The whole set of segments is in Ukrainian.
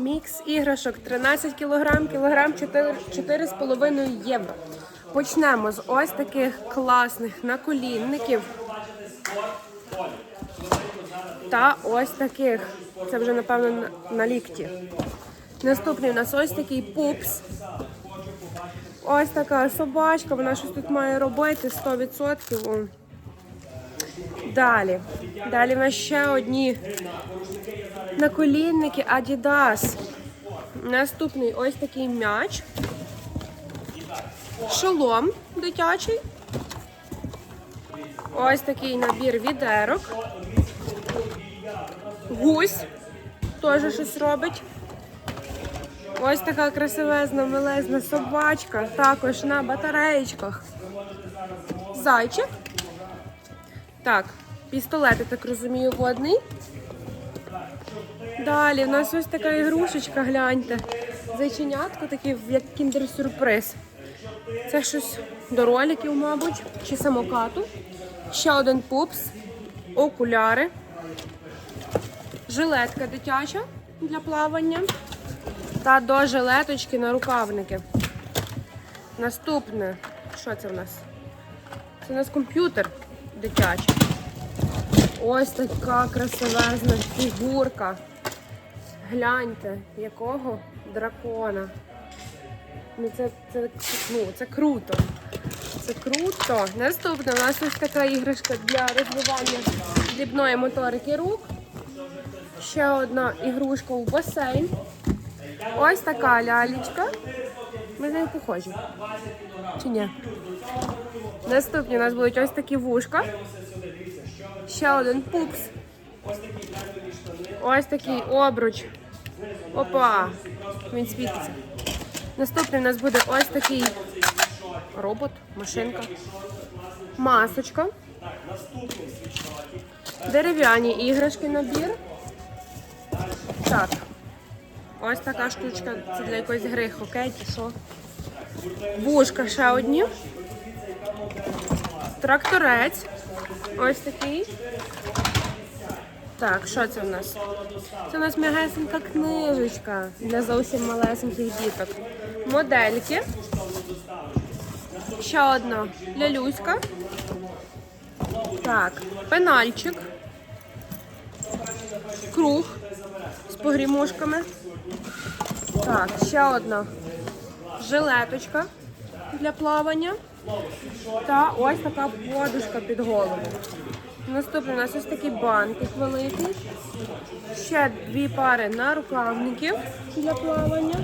Мікс іграшок 13 кг, кілограм 4 4,5 євро. Почнемо з ось таких класних наколінників. Та ось таких. Це вже, напевно, на, на лікті. Наступний у нас ось такий пупс. Ось така собачка, вона щось тут має робити 100%. Далі. Далі нас ще одні наколінники Adidas. Наступний ось такий м'яч. Шолом дитячий. Ось такий набір відерок. Гусь теж щось робить. Ось така красивезна, милезна собачка, також на батареєчках. Зайчик. Так, пістолет, я так розумію, водний. Далі, у нас ось така ігрушечка, гляньте. Зайченятко таке, як кіндер-сюрприз. Це щось до роликів, мабуть, чи самокату. Ще один пупс, окуляри, жилетка дитяча для плавання та до жилеточки на рукавники. Наступне, що це в нас? Це у нас комп'ютер дитячий. Ось така красивезна фігурка. Гляньте, якого дракона. Ну це, це, ну, це круто. Це круто. Наступне у нас ось така іграшка для розвивання дрібної моторики рук. Ще одна ігрушка у басейн. Ось така лялечка. Ми з нею похожі. Чи ні? Наступні у нас будуть ось такі вушка. Ще один пупс. Ось такий обруч. Опа! Він світиться. Наступний у нас буде ось такий робот, машинка. Масочка. Дерев'яні іграшки набір. Так. Ось така штучка. Це для якоїсь гри хокей чи що. Вушка ще одні. Тракторець. Ось такий. Так, що це в нас? Це у нас м'ягесенька книжечка для зовсім малесеньких діток. Модельки. Ще одна лялюська. Так, пенальчик. Круг з погрімушками. Так, ще одна жилеточка для плавання. Та ось така подушка під голову. Наступний у нас ось такий бантик великий. Ще дві пари нарукавників для плавання.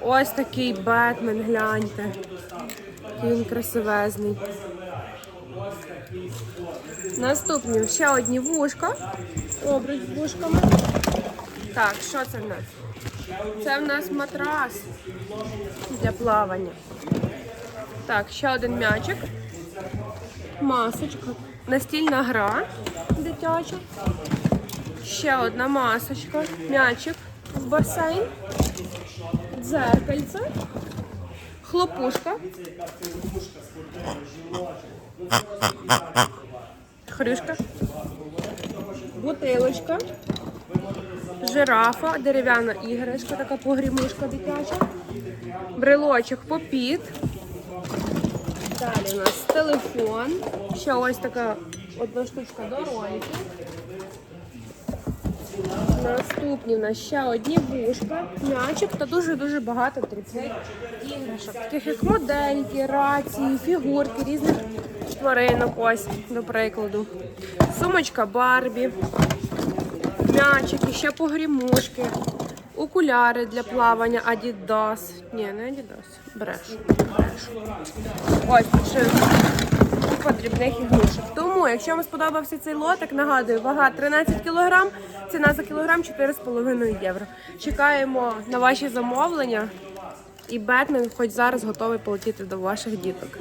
Ось такий Бетмен, гляньте. Він красивезний. Наступні ще одні вушка. Обруч з вушками. Так, що це в нас? Це в нас матрас для плавання. Так, ще один м'ячик. Масочка. Настільна гра дитяча. Ще одна масочка. М'ячик в басейн. Дзеркальце. Хлопушка. Хрюшка. Бутилочка. Жирафа, дерев'яна іграшка, така погрімушка дитяча. Брелочок попіт. Далі у нас телефон. Ще ось така одна штучка до роликів. Наступні у нас ще одні вушка, м'ячик та дуже-дуже багато дрібних. Таких як модельки, рації, фігурки, різних тваринок, ось, до прикладу. Сумочка Барбі, м'ячики, ще погрімушки, окуляри для плавання Adidas. Ні, не Adidas, брешу. Ось ще купа дрібних ігрушок. Тому, якщо вам сподобався цей лотик, нагадую, вага 13 кг, ціна за кілограм 4,5 євро. Чекаємо на ваші замовлення. І Бетмен хоч зараз готовий полетіти до ваших діток.